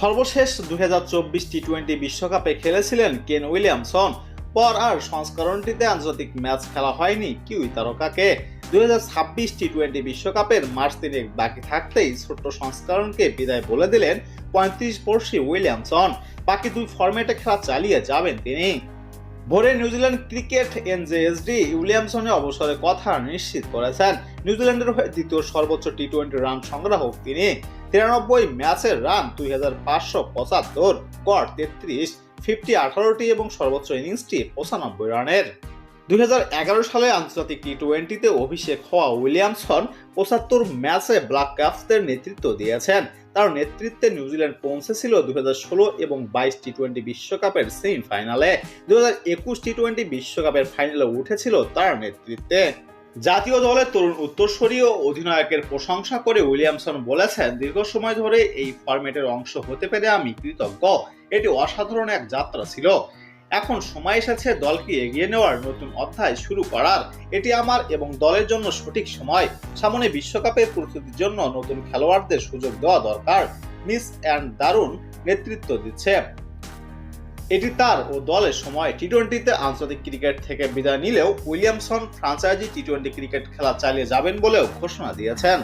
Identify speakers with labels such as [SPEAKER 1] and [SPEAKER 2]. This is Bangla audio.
[SPEAKER 1] সর্বশেষ দু হাজার চব্বিশ টি টোয়েন্টি বিশ্বকাপে খেলেছিলেন কেন উইলিয়ামসন? পর আর সংস্করণটিতে আন্তর্জাতিক ম্যাচ খেলা হয়নি কিউই তারকাকে। দু হাজার ছাব্বিশ টি টোয়েন্টি বিশ্বকাপের মার্চ তিনেক বাকি থাকতেই ছোট্ট সংস্করণকে বিদায় বলে দিলেন পঁয়ত্রিশ বর্ষী উইলিয়ামসন। বাকি দুই ফর্মেটে খেলা চালিয়ে যাবেন তিনি। ভোরে নিউজিল্যান্ড ক্রিকেট এনজেএসডি উইলিয়ামসনের অবসরের কথা নিশ্চিত করেছেন। নিউজিল্যান্ডের হয়ে দ্বিতীয় সর্বোচ্চ টি টোয়েন্টি রান সংগ্রাহক তিনি। তিরানব্বই ম্যাচের রান দুই হাজার পাঁচশো পঁচাত্তর, গড় তেত্রিশ, ফিফটি আঠারোটি এবং সর্বোচ্চ ইনিংসটি পঁচানব্বই রানের। দু হাজার এগারো সালে আন্তর্জাতিক টি টোয়েন্টিতে অভিষেক হওয়া উইলিয়ামসন পঁচাত্তর ম্যাচে ব্ল্যাক ক্যাপসদের নেতৃত্ব দিয়েছেন। তার নেতৃত্বে নিউজিল্যান্ড পৌঁছেছিল দু হাজার ষোলো এবং বাইশ টি টোয়েন্টি বিশ্বকাপের সেমিফাইনালে। দুই হাজার একুশ টি টোয়েন্টি বিশ্বকাপের ফাইনালে উঠেছিল তার নেতৃত্বে। জাতীয় দলের তরুণ উত্তরসূরীয় অধিনায়কের প্রশংসা করে উইলিয়ামসন বলেছেন, দীর্ঘ সময় ধরে এই ফরম্যাটের অংশ হতে পেরে আমি কৃতজ্ঞ। এটি অসাধারণ এক যাত্রা ছিল। এখন সময় এসেছে দলকে এগিয়ে নেওয়ার। নতুন অধ্যায় শুরু করার। এটি আমার এবং দলের জন্য সঠিক সময়। সামনে বিশ্বকাপের প্রস্তুতির জন্য নতুন খেলোয়াড়দের সুযোগ দেওয়া দরকার। মিস অ্যান্ড দারুণ নেতৃত্ব দিচ্ছে। এটি তার ও দলের সময়। টি টোয়েন্টিতে আন্তর্জাতিক ক্রিকেট থেকে বিদায় নিলেও Williamson franchise T twenty cricket খেলা চালিয়ে যাবেন বলেও ঘোষণা দিয়েছেন।